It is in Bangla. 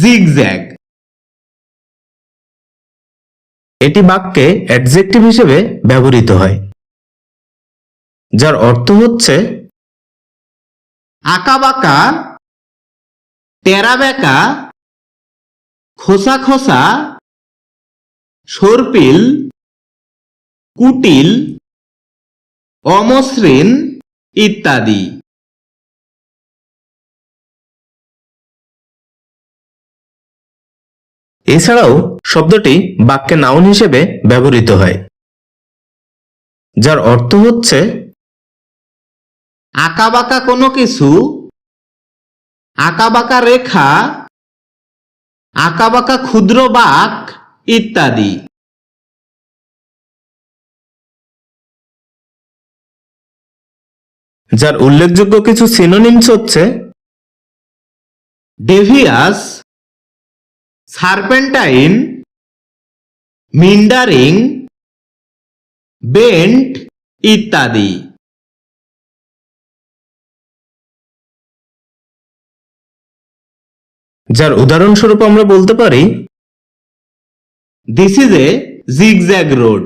জিগজ্যাগ এটি বাক্যে অ্যাডজেক্টিভ হিসেবে ব্যবহৃত হয়, যার অর্থ হচ্ছে আঁকাবাঁকা টেরা বেঁকা খোসা খোসা, সর্পিল, কুটিল, অমসৃণ ইত্যাদি। এছাড়াও শব্দটি বাক্যে নাউন হিসেবে ব্যবহৃত হয় যার অর্থ হচ্ছে আঁকাবাঁকা কোনো কিছু আঁকাবাঁকা রেখা আঁকাবাঁকা ক্ষুদ্র বাক ইত্যাদি। যার উল্লেখযোগ্য কিছু সিনোনিমস হচ্ছে ডেভিয়াস সার্পেন্টাইন মিন্ডারিং বেন্ট ইত্যাদি। যার উদাহরণস্বরূপ আমরা বলতে পারি this is a zigzag road